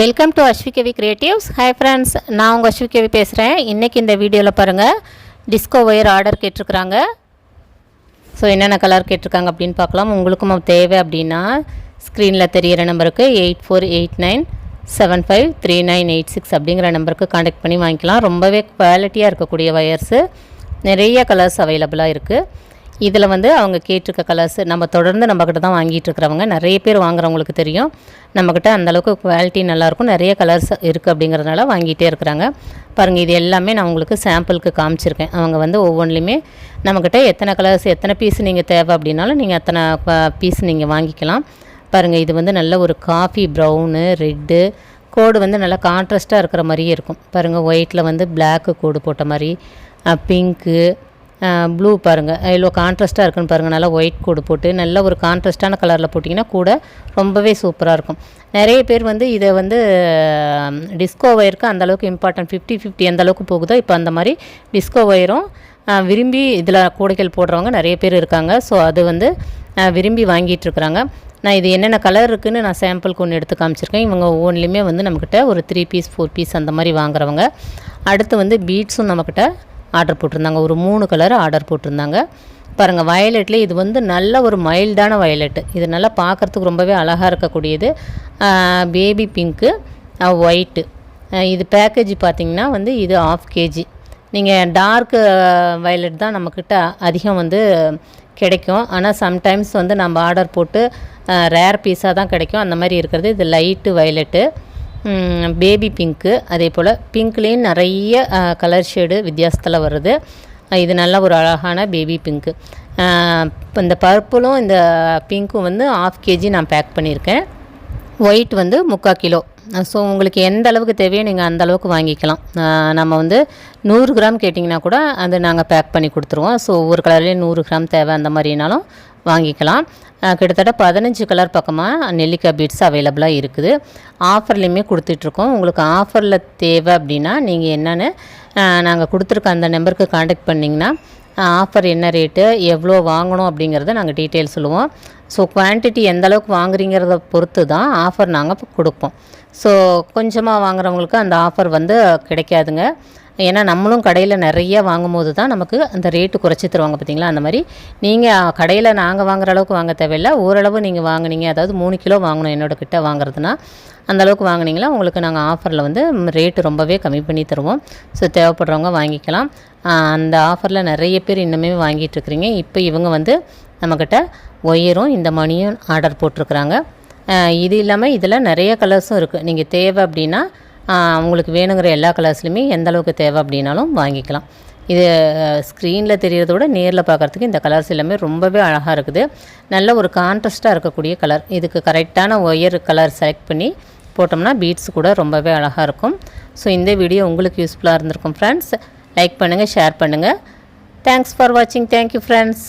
Welcome to Aswikavi creatives hi friends நான் உங்கள் அஸ்விகவி பேசுகிறேன் இன்றைக்கி இந்த வீடியோவில் பாருங்கள் டிஸ்கோ ஒயர் ஆர்டர் கேட்டிருக்கிறாங்க. ஸோ என்னென்ன கலர் கேட்டிருக்காங்க அப்படின்னு பார்க்கலாம். உங்களுக்கும் தேவை அப்படின்னா ஸ்க்ரீனில் தெரிகிற நம்பருக்கு eight four eight nine seven five three nine eight six அப்படிங்கிற நம்பருக்கு காண்டாக்ட் பண்ணி வாங்கிக்கலாம். ரொம்பவே குவாலிட்டியாக இருக்கக்கூடிய ஒயர்ஸு நிறைய கலர்ஸ் அவைலபிளாக இருக்குது இதில் வந்து அவங்க கேட்டிருக்க கலர்ஸ் நம்ம தொடர்ந்து நம்மக்கிட்ட தான் வாங்கிட்டு இருக்கிறவங்க. நிறைய பேர் வாங்குறவங்களுக்கு தெரியும். நம்மக்கிட்ட அந்தளவுக்கு குவாலிட்டி நல்லாயிருக்கும் நிறைய கலர்ஸ் இருக்குது அப்படிங்கிறதுனால வாங்கிட்டே இருக்கிறாங்க. பாருங்கள் இது எல்லாமே நான் உங்களுக்கு சாம்பிளுக்கு காமிச்சிருக்கேன். அவங்க வந்து ஒவ்வொன்றுலையுமே நம்மக்கிட்ட எத்தனை கலர்ஸ் எத்தனை பீஸ் நீங்கள் தேவை அப்படின்னாலும் நீங்கள் அத்தனை பீஸ் நீங்கள் வாங்கிக்கலாம். பாருங்கள் இது வந்து நல்ல ஒரு காஃபி ப்ரௌனு ரெட்டு கோடு வந்து நல்லா கான்ட்ராஸ்ட்டாக இருக்கிற மாதிரியே இருக்கும். பாருங்கள் ஒயிட்டில் வந்து பிளாக்கு கோடு போட்ட மாதிரி பிங்க்கு ப்ளூ பாருங்கள் இவ்வளோ கான்ட்ராஸ்ட்டாக இருக்குன்னு பாருங்கள் நல்லா ஒயிட் கோடு போட்டு நல்ல ஒரு கான்ட்ராஸ்ட்டான கலரில் போட்டிங்கன்னா கூட ரொம்பவே சூப்பராக இருக்கும். நிறைய பேர் வந்து இதை வந்து டிஸ்கோ ஒயருக்கு அந்தளவுக்கு இம்பார்ட்டன்ட் ஃபிஃப்டி ஃபிஃப்டி எந்தளவுக்கு போகுதோ இப்போ அந்த மாதிரி டிஸ்கோ ஒயரும் விரும்பி இதில் கூடைகள் போடுறவங்க நிறைய பேர் இருக்காங்க. ஸோ அது வந்து விரும்பி வாங்கிட்டு இருக்கிறாங்க. நான் இது என்னென்ன கலர் இருக்குதுன்னு நான் சாம்பிளுக்கு ஒன்று எடுத்து காமிச்சிருக்கேன். இவங்க ஒவ்வொன்றுலையுமே வந்து நம்மக்கிட்ட ஒரு த்ரீ பீஸ் ஃபோர் பீஸ் அந்த மாதிரி வாங்குறவங்க. அடுத்து வந்து பீட்ஸும் நம்மக்கிட்ட ஆர்டர் போட்டிருந்தாங்க. ஒரு மூணு கலர் ஆர்டர் போட்டிருந்தாங்க. பாருங்கள் வயலட்டில் இது வந்து நல்ல ஒரு மைல்டான வயலட்டு இது நல்லா பார்க்குறதுக்கு ரொம்பவே அழகாக இருக்கக்கூடியது. பேபி பிங்க்கு ஒயிட்டு இது பேக்கேஜ் பார்த்திங்கன்னா வந்து இது ஆஃப் கேஜி நீங்கள் டார்க்கு வயலட் தான் நம்மக்கிட்ட அதிகம் வந்து கிடைக்கும். ஆனால் சம்டைம்ஸ் வந்து நம்ம ஆர்டர் போட்டு ரேர் பீஸாக தான் கிடைக்கும். அந்த மாதிரி இருக்கிறது. இது லைட்டு வயலட்டு பேபி பிங்க்கு அதே போல் பிங்க்லேயும் நிறைய கலர் ஷேடு வித்தியாசத்தில் வருது. இது நல்ல ஒரு அழகான பேபி பிங்க்கு இந்த பர்பிளும் இந்த பிங்க்கும் வந்து ஆஃப் கேஜி நான் பேக் பண்ணியிருக்கேன். ஒயிட் வந்து முக்கால் கிலோ. ஸோ உங்களுக்கு எந்த அளவுக்கு தேவையோ நீங்கள் அந்த அளவுக்கு வாங்கிக்கலாம். நம்ம வந்து நூறு கிராம் கேட்டிங்கன்னா கூட அது நாங்கள் பேக் பண்ணி கொடுத்துருவோம். ஸோ ஒவ்வொரு கலர்லேயும் நூறு கிராம் தேவை அந்த மாதிரினாலும் வாங்கிக்கலாம். கிட்டத்தட்ட பதினஞ்சு கலர் பக்கமாக நெல்லிக்காய் பீட்ஸ் அவைலபிளாக இருக்குது. ஆஃபர்லேயுமே கொடுத்துட்ருக்கோம். உங்களுக்கு ஆஃபரில் தேவை அப்படின்னா நீங்கள் என்னென்னு நாங்கள் கொடுத்துருக்க அந்த நம்பருக்கு காண்டாக்ட் பண்ணிங்கன்னா ஆஃபர் என்ன ரேட்டு எவ்வளோ வாங்கணும் அப்படிங்கிறத நாங்கள் டீட்டெயில் சொல்லுவோம். ஸோ குவான்டிட்டி எந்த அளவுக்கு வாங்குறீங்கிறத பொறுத்து தான் ஆஃபர் நாங்கள் கொடுப்போம். ஸோ கொஞ்சமாக வாங்குறவங்களுக்கு அந்த ஆஃபர் வந்து கிடைக்காதுங்க. ஏன்னா நம்மளும் கடையில் நிறைய வாங்கும் போது தான் நமக்கு அந்த ரேட்டு குறைச்சி தருவாங்க பார்த்தீங்களா? அந்த மாதிரி நீங்கள் கடையில் நாங்கள் வாங்குற அளவுக்கு வாங்க தேவையில்லை. ஓரளவு நீங்கள் வாங்கினீங்க. அதாவது மூணு கிலோ வாங்கணும் என்னோட கிட்ட வாங்குறதுனா அந்தளவுக்கு வாங்கினீங்களா உங்களுக்கு நாங்கள் ஆஃபரில் வந்து ரேட்டு ரொம்பவே கம்மி பண்ணி தருவோம். ஸோ தேவைப்படுறவங்க வாங்கிக்கலாம். அந்த ஆஃபரில் நிறைய பேர் இன்னுமே வாங்கிட்டுருக்குறீங்க இப்போ இவங்க வந்து நம்மக்கிட்ட ஒயரும் இந்த மணியும் ஆர்டர் போட்டிருக்குறாங்க. இது இல்லாமல் இதில் நிறைய கலர்ஸும் இருக்குது நீங்கள் தேவை அப்படின்னா உங்களுக்கு வேணுங்கிற எல்லா கலர்ஸ்லையுமே எந்த அளவுக்கு தேவை அப்படின்னாலும் வாங்கிக்கலாம். இது ஸ்க்ரீனில் தெரிகிறத விட நேரில் பார்க்குறதுக்கு இந்த கலர்ஸ் எல்லாமே ரொம்பவே அழகாக இருக்குது. நல்ல ஒரு கான்ட்ரஸ்ட்டாக இருக்கக்கூடிய கலர் இதுக்கு கரெக்டான ஒயர் கலர் செலக்ட் பண்ணி போட்டோம்னா பீட்ஸ் கூட ரொம்பவே அழகாக இருக்கும். ஸோ இந்த வீடியோ உங்களுக்கு யூஸ்ஃபுல்லாக இருந்திருக்கும் ஃப்ரெண்ட்ஸ் லைக் பண்ணுங்கள் ஷேர் பண்ணுங்கள் தேங்க்ஸ் ஃபார் வாட்சிங் தேங்க்யூ ஃப்ரெண்ட்ஸ்